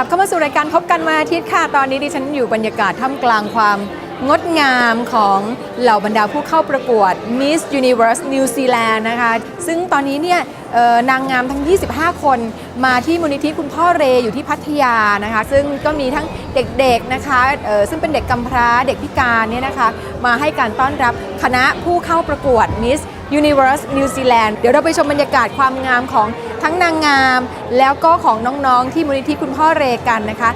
ลับเข้ามาสู่รายการพบกันวันอาทิตย์ค่ะ ตอนนี้ดิฉันอยู่บรรยากาศท่ามกลางความงดงามของเหล่าบรรดาผู้เข้าประกวด Miss Universe New Zealand นะคะ ซึ่งตอนนี้เนี่ยนางงามทั้ง 25 คนมาที่มูลนิธิคุณพ่อเรอยู่ที่พัทยานะคะ ซึ่งก็มีทั้งเด็กๆนะคะซึ่งเป็นเด็กกำพร้าเด็กพิการเนี่ยนะคะ มาให้การต้อนรับคณะผู้เข้าประกวด Miss Universe New Zealand เดี๋ยวเราไปชมบรรยากาศความงามของ ทั้งนางงาม แล้วก็ของน้องๆ ที่มูลนิธิคุณพ่อเรกันนะคะ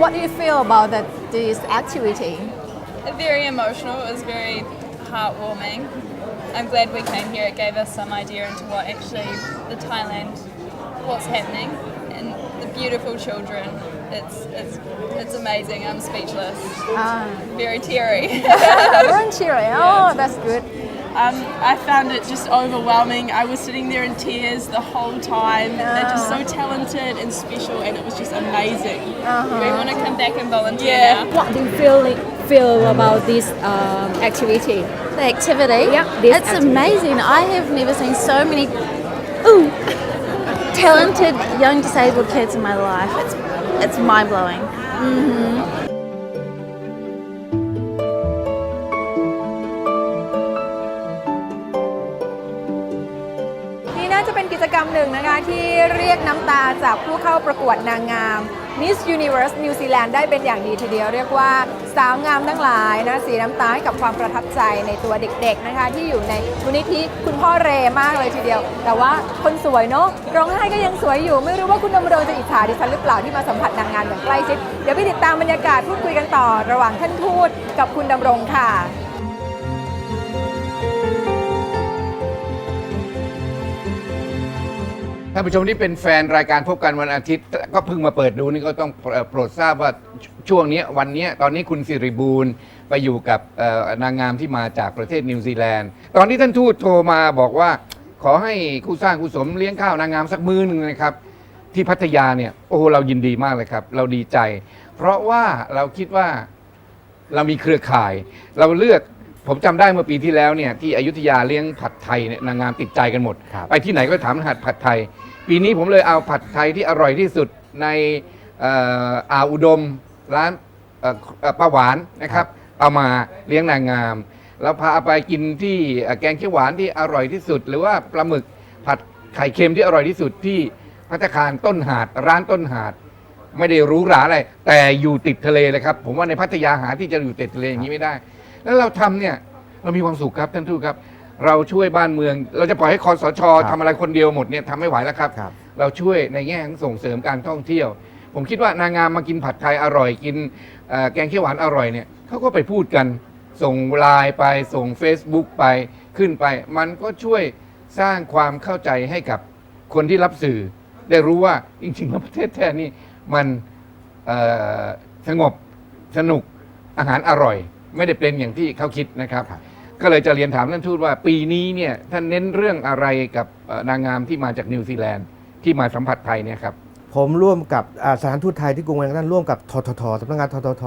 What do you feel about that, this activity? Very emotional. It was very heartwarming. I'm glad we came here. It gave us some idea into what actually the Thailand, what's happening, and the beautiful children. It's it's it's amazing. I'm speechless. Ah, Very teary. volunteer. Oh, that's good. Um, I found it just overwhelming. I was sitting there in tears the whole time. They're just so talented and special, and it was just amazing. we want to come back and volunteer Yeah. now. What do you feel feel about this um, activity? The activity? This It's activity. amazing. I have never seen so many ooh, talented young disabled kids in my life. It's, it's mind blowing. นี่ mm-hmm. น่าจะเป็นกิจกรรมหนึ่งนะคะที่เรียกน้ำตาจากผู้เข้าประกวดนางงาม Miss Universe New Zealand ได้เป็นอย่างดีทีเดียวเรียกว่าสาวงามทั้งหลายนะสีน้ำตาให้กับความประทับใจในตัวเด็กๆนะคะ ที่อยู่ในมูลนิธิคุณพ่อเรมากเลยทีเดียว แต่ว่าคนสวยเนาะร้องไห้ก็ยังสวยอยู่ ไม่รู้ว่าคุณดำรงจะอิจฉาดิฉันหรือเปล่าที่มาสัมผัสนางงามอย่างใกล้ชิดเดี๋ยวไปติดตามบรรยากาศพูดคุยกันต่อ ระหว่างท่านทูตกับคุณดำรงค่ะ ท่านผู้ชมที่เป็นแฟนรายการพบกันวันอาทิตย์ ก็เพิ่งมาเปิดดูนี่ก็ต้องเอ่อโปรดทราบว่าช่วงเนี้ยวันเนี้ยตอนนี้คุณสิริบูรณ์ไปอยู่กับเอ่อนางงามที่มาจากประเทศนิวซีแลนด์ ตอนนี้ท่านทูตโทรมาบอกว่า ขอให้คู่สร้างคู่สมเลี้ยงข้าวนางงามสักมื้อหนึงนะครับ ที่พัทยาเนี่ยโอ้โหเรายินดีมากเลยครับ เราดีใจ เพราะว่าเราคิดว่าเรามีเครือข่าย เราเลือกผมจำได้เมื่อปีที่แล้วเนี่ยที่อยุธยาเลี้ยงผัดไทยเนี่ยนางงามติดใจกันหมด ไปที่ไหนก็ถามรหัสผัดไทย ปีนี้ผมเลยเอาผัดไทยที่อร่อยที่สุดในเอ่ออ่าวอุดมร้านเอ่อเอ่อป้าหวานนะครับเอามาเลี้ยงนางงาม แล้วพาไปกินที่เอ่อแกงเขียวหวานที่อร่อยที่สุด หรือว่าปลาหมึกผัดไข่เค็มที่อร่อยที่สุดที่พัตตาคารต้นหาดร้านต้นหาด ไม่ได้หรู้หราอะไร แต่อยู่ติดทะเลเลยครับ ผมว่าในพัทยาหาที่จะอยู่ติดทะเลอย่างนี้ไม่ได้ แล้วเราทำเนี่ยเรามีความสุขครับท่านทูตครับ เราช่วยบ้านเมือง เราจะปล่อยให้คอสชทำอะไรคนเดียวหมดเนี่ยทำไม่ไหวแล้วครับ ครับ เราช่วยในแง่ของส่งเสริมการท่องเที่ยว ผมคิดว่านางงามมากินผัดไทยอร่อยกินเอ่อแกงเขียวหวานอร่อยเนี่ยเขาก็ไปพูดกัน ส่งไลน์ไปส่ง Facebook ไปขึ้นไป มันก็ช่วยสร้างความเข้าใจให้กับคนที่รับสื่อ ได้รู้ว่าจริงๆแล้วประเทศแท้นี่มัน เอ่อสงบสนุกอาหารอร่อย ไม่ได้เป็นอย่างที่เขาคิดนะครับ ครับ ก็เลยจะเรียนถามท่านทูตว่าปีนี้เนี่ยท่านเน้นเรื่องอะไรกับนางงามที่มาจากนิวซีแลนด์ที่มาสัมผัสไทยเนี่ยครับ ผมร่วมกับอ่าสถานทูตไทยที่กรุงเวลลิงตันร่วมกับทททสำนักงานททท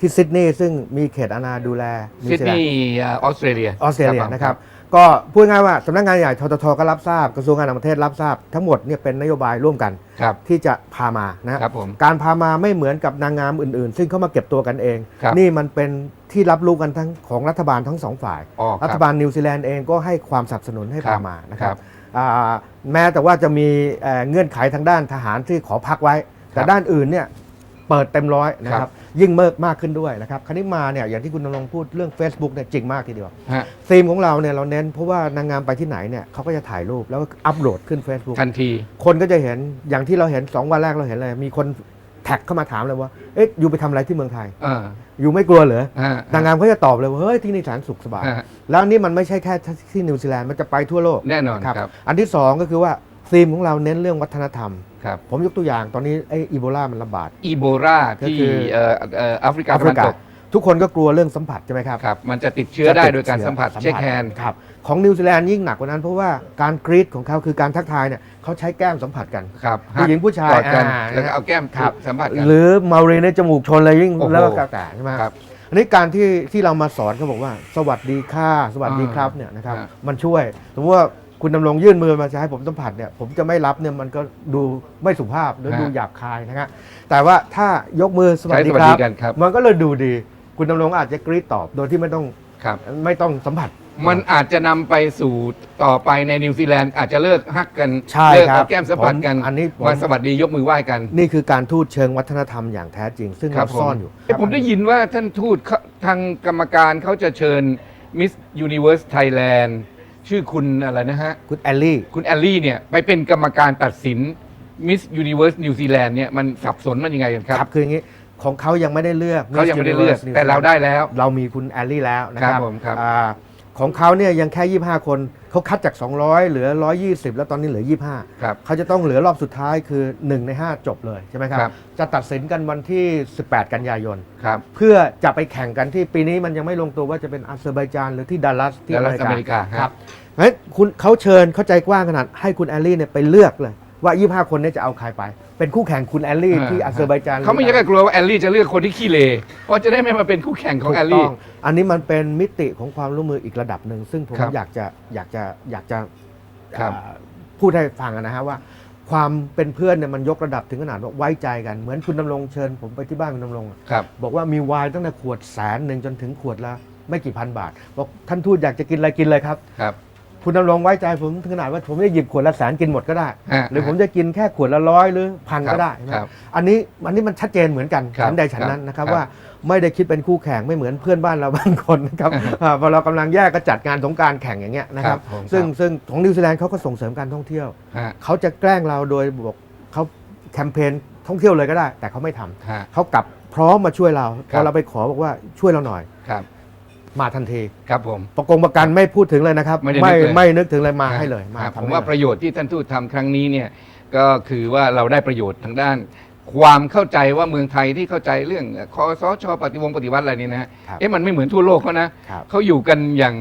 ที่ซิดนีย์ซึ่งมีเขตอาณาดูแลนิวซิดซีแลนนีด์ย์อ่าออสเตรเลียออสเตรเลียผมนะครับก็พูดง่ายว่าสำนักงานใหญ่ทททก็รับทราบกระทรวงการต่างประเทศรับทราบทั้งหมดเนี่ยเป็นนโยบายร่วมกันครับที่จะพามานะฮะครับผมการพามาไม่เหมือนกับนางงามอื่นๆ ซึ่งเข้ามาเก็บตัวกันเองครับนี่มันเป็นที่รับรู้กันทั้งของรัฐบาลทั้งสองฝ่ายอ๋อครับรัฐบาลนิวซีแลนด์เองก็ให้ความสนับสนุนให้ครัพาบมานะครัครับบอ่า แม้แต่ว่าจะมีเอ่อเงื่อนไขทางด้านทหารที่ขอพักไว้ แต่ครับด้านอื่นเนี่ยเปิดเต็มร้อยนะคครัรับบยิ่งเมิกมากขึ้นด้วยนะครับคราวนี้มาเนี่ยอย่างที่คุณนรงค์พูดเรื่อง Facebook เนี่ยจริงมากทีเดียวฮะธีมของเราเนี่ยเราเน้นเพราะว่านางงามไปที่ไหนเนี่ยเขาก็จะถ่ายรูปแล้วก็อัปโหลดขึ้น Facebook ทันที คนก็จะเห็นอย่างที่เราเห็น 2 วันแรกเราเห็นเลยมีคน แท็กเข้ามาถามเลยว่า เอ๊ะอยู่ไปทำอะไรที่เมืองไทยอ่าอยู่ไม่กลัวเหรอฮะนางงามเขาจะตอบเลยว่าเฮ้ยที่นี่แสนสุขสบายฮะแล้วนี่มันไม่ใช่แค่ที่นิวซีแลนด์มันจะไปทั่วโลกแน่นอนครับครับ อันที่ 2 ก็คือว่าธีมของเราเน้นเรื่องวัฒนธรรมครับผมยกตัวอย่างตอนนี้ไอ้อีโบลามันระบาดอีโบลาก็ที่คือเอ่อเอ่อแอฟริกาแอตะฟริวันกาตก ทุกคนก็กลัวเรื่องสัมผัสใช่ไหมครับครับ มันจะติดเชื้อได้โดยการสัมผัสเช็คแฮนด์ครับของนิวซีแลนด์ยิ่งหนักกว่านั้นเพราะว่าการกรีดของเขาคือการทักทายเนี่ยเขาใช้แก้มสัมผัสกันครับผู้หญิงผู้ชายกอดกันอ่าแล้วก็เอาแก้มครับสัมผัสกัน หรือมาเรีในจมูกชนอะไรยิ่งโอ้โห แล้วก็กระแต่ใช่ไหมครับ อันนี้การที่ที่เรามาสอนเขาบอกว่า สวัสดีค่ะสวัสดีครับเนี่ยนะครับอ่า มันช่วยสมมติว่าคุณดำรงยื่นมือมาจะให้ผมสัมผัสเนี่ยผมจะไม่รับเนี่ยมันก็ดูไม่สุภาพหรือดูหยาบคายนะครับแต่ว่าถ้ายกมือสวัสใช้ดีสวัสคดีรับกันครับ มันก็เลยดูดี คุณดำรงอาจจะกรีดตอบโดยที่ไม่ต้องครับ ไม่ต้องสัมผัส มันอาจจะนำไปสู่ต่อไปในนิวซีแลนด์อาจจะเลิกฮักกันใช่เลิกครับเอาแก้มสัมผัสกันผมอันนี้ผม มาสวัสดียกมือไหว้กัน นี่คือการทูตเชิงวัฒนธรรมอย่างแท้จริง ซึ่งครัเราบผม ซ่อนอยู่ เอ้ยผมได้ยินว่าท่านทูตเขาทางกรรมการเขาจะเชิญ Miss Universe Thailand ชื่อคุณอะไรนะฮะ คุณแอลลี่ คุณแอลลี่เนี่ย ไปเป็นกรรมการตัดสิน Miss Universe New Zealand เนี่ย มันสับสนมันยังไงกันครับ ครับคืออย่างนี้ ของเขายังไม่ได้เลือกเขายังไม่ได้เลือก Miss Universe แต่เราได้แล้ว เรามีคุณแอลลี่แล้วนะคครัรับบผมครับอ่าของเขาเนี่ยยังแค่ 25 คนเขาคัดจาก 200 เหลือ 120 แล้วตอนนี้เหลือ 25ครับเขาจะต้องเหลือรอบสุดท้ายคือ 1 ใน 5 จบเลยใช่ไหมครับครับ จะตัดสินกันวันที่ 18 กันยายนครับเพื่อจะไปแข่งกันที่ปีนี้มันยังไม่ลงตัวว่าจะเป็นอาเซอร์ไบจานหรือที่ดัลลัสที่ดัอลลัเมสริกาอเมริกาครับเพราะฉะนั้นคุณเขาเชิญเข้าใจกว้างขนาดให้คุณแอลลี่เนี่ยไปเลือกเลย ว่า 25 คนเนี้จะเอาใครไป เป็นคู่แข่งคุณแอลลี่ที่อาเซอร์ไบจานเขาไม่ใช่แค่กลัวว่าแอลลี่จะเลือกคนที่ขี้เลเพราะจะได้ไม่มาเป็นคู่แข่งของแอลถูกลี่ต้องอันนี้มันเป็นมิติของความร่วมมืออีกระดับหนึ่งซึ่งผมครับอยากจะอยากจะอยากจะครับอ่าพูดให้ฟังนะฮะว่า ความเป็นเพื่อนเนี่ยมันยกระดับถึงขนาดว่าไว้ใจกันเหมือนคุณดำรงเชิญ ผมไปที่บ้านคุณดำรงอะครับบอกว่ามีไวน์ตั้งแต่ขวดแสนหนึ่งจนถึงขวดละไม่กี่พันบาทบอกท่านทูตอยากจะกินอะไรกินเลยครับ ครับคุณดำรงไว้ใจผมถึงขนาดว่าผมจะหยิบขวดละแสนกินหมดก็ได้ฮะหรือผมจะกินแค่ขวดละร้อยหรือพันก็ได้นะครับอันนี้อันนี้มันชัดเจนเหมือนกันครับฉันใดฉันนั้นนะครับครับว่าไม่ได้คิดเป็นคู่แข่งไม่เหมือนเพื่อนบ้านเราบางคนนะครับอ่าพอเรากำลังแยกก็จัดงานสงกรารแข่งอย่างเงี้ยนะครับ ครับผมซึ่งครับ ซึ่งของนิวซีแลนด์เขาก็ส่งเสริมการท่องเที่ยว ฮะเขาจะแกล้งเราโดยบอกเขาแคมเปญท่องเที่ยวเลยก็ได้ แต่เขาไม่ทำฮะ เขากลับพร้อมมาช่วยเราคพรับอเราไปขอบอกว่าช่วยเราหน่อย ครับ มาทันทีครับผม ประกงประกันไม่พูดถึงเลยนะครับ ไม่ได้นึกเลย ไม่นึกถึงเลยมาให้เลยมาครับทำผมให้ว่าเลยประโยชน์ที่ท่านทูตทำครั้งนี้เนี่ยก็คือว่าเราได้ประโยชน์ทางด้าน ความเข้าใจว่าเมืองไทยที่เข้าใจเรื่องคอสชปฏิวงศ์ปฏิวัติอะไรนี่นะฮะครับ เอ๊ะมันไม่เหมือนทั่วโลกเขานะครับเขาอยู่กันอย่าง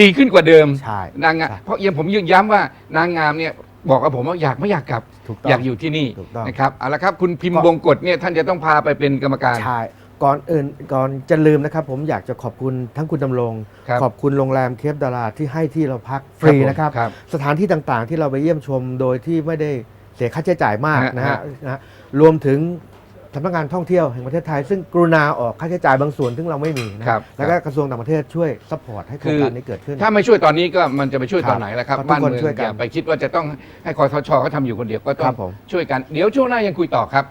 ดีขึ้นกว่าเดิม ใช่ นางงามใช่เพราะยังผมยืนย้ำว่านางงามเนี่ยบอกกับผมว่าอยากไม่อยากกลับ ถูกต้องอยากอยู่ที่นี่ถูกต้อง นะครับเอาละครับคุณพิมพ์ก็บงกฎเนี่ยท่านจะต้องพาไปเป็นกรรมการ ใช่ ก่อนอื่นก่อนจะลืมนะครับ ผมอยากจะขอบคุณทั้งคุณดำรง ครับขอบคุณโรงแรมเคปดาราที่ให้ที่เราพักฟรีนะครับครับสถานที่ต่างๆที่เราไปเยี่ยมชมโดยที่ไม่ได้เสียค่าใช้จ่ายมากฮะนะฮะฮะ นะฮะรวมถึงสำนักงานท่องเที่ยวแห่งประเทศไทย ซึ่งกรุณาออกค่าใช้จ่ายบางส่วนซึ่งเราไม่มีนะครับแล้วก็กระทรวงต่างประเทศช่วยซัพพอร์ตให้โครงการนี้เกิดขึ้น ถ้าไม่ช่วยตอนนี้ก็มันจะไปช่วยครับตอนไหนล่ะครับก็ทุกบ้านคนเมืองช่วยกันอย่าไปคิดว่าจะต้องให้คอสชเขาทำอยู่คนเดียวก็ต้อครังบผม ช่วยกัน เดี๋ยวช่วงหน้ายังคุยต่อครับ